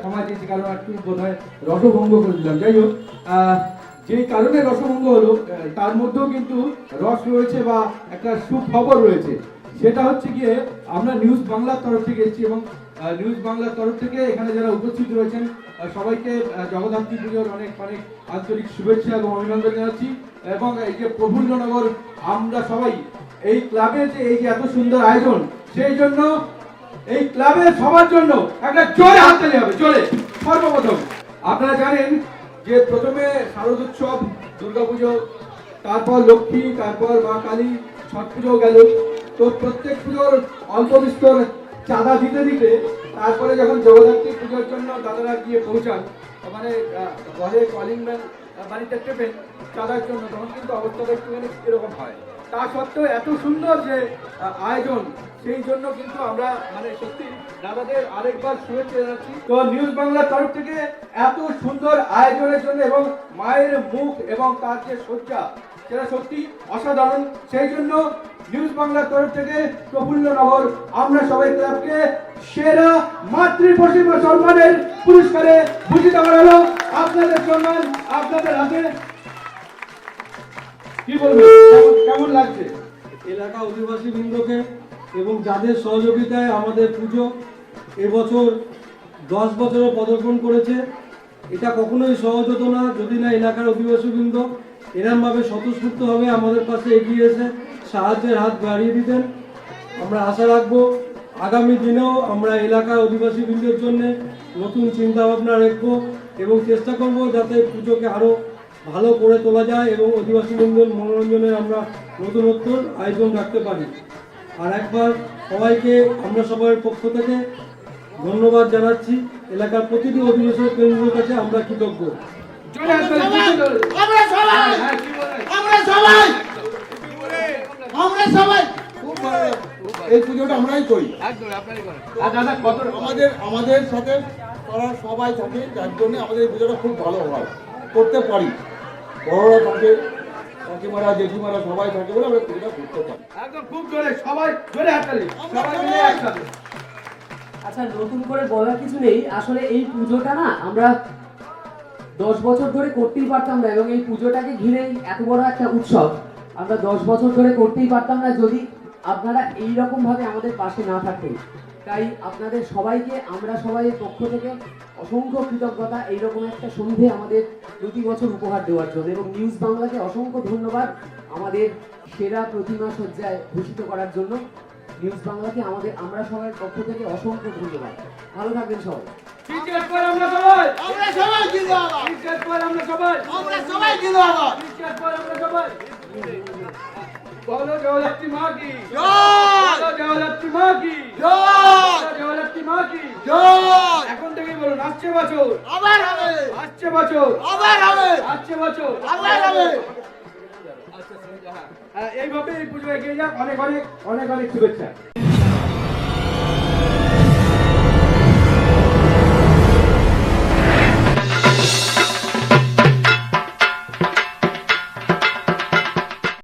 ক্ষমা চেয়েছি কারণ একটু বোধ হয় রসভঙ্গ করে দিলাম। যাই হোক যেই কারণে রসভঙ্গ হলো তার মধ্যেও কিন্তু রস রয়েছে বা একটা সুখবর রয়েছে। সেটা হচ্ছে গিয়ে আমরা নিউজ বাংলার তরফ থেকে এসেছি এবং নিউজ বাংলার তরফ থেকে এখানে যারা উপস্থিত রয়েছেন সবাইকে জগদ্ধাত্রী পুজোর অনেক অনেক আন্তরিক শুভেচ্ছা এবং অভিনন্দন জানাচ্ছি। এবং এই যে প্রফুল্লনগর, আমরা সবাই এই ক্লাবে যে এই যে এত সুন্দর আয়োজন, সেই জন্য এই ক্লাবের সবার জন্য একটা জোরে হাত তালি হবে, জোরে, সর্বপ্রথম। আপনারা জানেন যে প্রথমে শারদোৎসব দুর্গাপুজো, তারপর লক্ষ্মী, তারপর মা কালী, ছট পুজো গেল। তো প্রত্যেক পুজোর অল্প বিস্তর চাঁদা দিতে দিতে তারপরে যখন জগদ্ধাত্রী পুজোর জন্য দাদারা গিয়ে পৌঁছান মানে ঘরে কলিং ম্যান বাড়িতে টেপেন চাঁদার জন্য, তখন কিন্তু অবস্থাটা একটুখানি এরকম হয়। তা সত্ত্বেও এত সুন্দর যে আয়োজন, সেই জন্য কিন্তু আমরা মানে সত্যি দাদাদের আরেকবার শুভেচ্ছা জানাচ্ছি। তো নিউজ বাংলার তরফ থেকে এত সুন্দর আয়োজনের জন্য এবং মায়ের মুখ এবং তার যে সজ্জা সেটা সত্যি অসাধারণ। সেই জন্য নিউজ বাংলার তরফ থেকে প্রফুল্লনগর আমরা সবাই ক্লাবকে সেরা মাতৃ প্রতিমা সম্মানের পুরস্কারে ভূষিত করা হলো। আপনাদের সম্মান, আপনাদের হাতে কেমন- লাগছে? এলাকা অধিবাসী বৃন্দকে এবং যাদের সহযোগিতায় আমাদের পুজো এবছর দশ বছরে পদার্পণ করেছে, এটা কখনোই সহজ হতো না। যদি না এলাকার অধিবাসী বৃন্দ এরমভাবে স্বতঃস্ফূর্তভাবে আমাদের পাশে এগিয়ে এসে সাহায্যের হাত বাড়িয়ে দিতেন, আমরা আশা রাখব আগামী দিনেও আমরা এলাকার অধিবাসী বৃন্দের জন্য নতুন চিন্তাভাবনা রাখব এবং চেষ্টা করব যাতে পুজোকে আরও ভালো করে তোলা যায় এবং অধিবাসী বৃন্দের মনোরঞ্জনের আমরা নতুনত্ব আয়োজন রাখতে পারি। আর একবার সবাইকে আমরা সবার পক্ষ থেকে ধন্যবাদ জানাচ্ছি। এলাকার প্রতিটি অধিবাসী কেন্দ্রের কাছে আমরা কৃতজ্ঞ। এই পুজোটা আমরাই করি। আমাদের আমাদের সাথে পাড়ার সবাই থাকে যার জন্য আমাদের এই পুজোটা খুব ভালো হয়। করতে পারি। বড়রা থাকে কাকিমারা জেঠিমারা সবাই থাকে বলে আমরা পুজোটা করতে পারি। একদম খুব জোরে সবাই জোরে হাততালি সবাই মিলে একসাথে। আচ্ছা নতুন করে বলার কিছু নেই। আসলে এই পুজোটা না আমরা দশ বছর ধরে করতেই পারতাম না এবং এই পুজোটাকে ঘিরেই এত বড় একটা উৎসব। আমরা দশ বছর ধরে করতেই পারতাম না যদি আপনারা এই রকম ভাবে আমাদের পাশে না থাকতেন। তাই আপনাদের সবাইকে আমরা সবাই পক্ষ থেকে অসংখ্য কৃতজ্ঞতা এইরকম একটা সন্ধে আমাদের প্রতি বছর উপহার দেওয়ার জন্য এবং নিউজ বাংলাকে অসংখ্য ধন্যবাদ আমাদের সেরা প্রতিমা সজ্জায় ভূষিত করার জন্য। নিউজ বাংলাকে আমাদের আমরা সবাই পক্ষ থেকে অসংখ্য ধন্যবাদ। ভালো থাকবেন সবাই। চিৎকার করে আমরা সবাই। আমরা সবাই জিন্দাবাদ। চিৎকার করে আমরা সবাই। আমরা সবাই জিন্দাবাদ। চিৎকার করে আমরা সবাই। বলো জয়লক্ষ্মী মা কি? জয়। বলো জয়লক্ষ্মী মা কি? জয়। কি জয়। এখন থেকেই বলুন আসছে বছর। আবার হবে। আসছে বছর। আবার হবে। আসছে বছর। আবার হবে। এইভাবে এই পুজো এগিয়ে যাক। অনেক অনেক অনেক অনেক শুভেচ্ছা।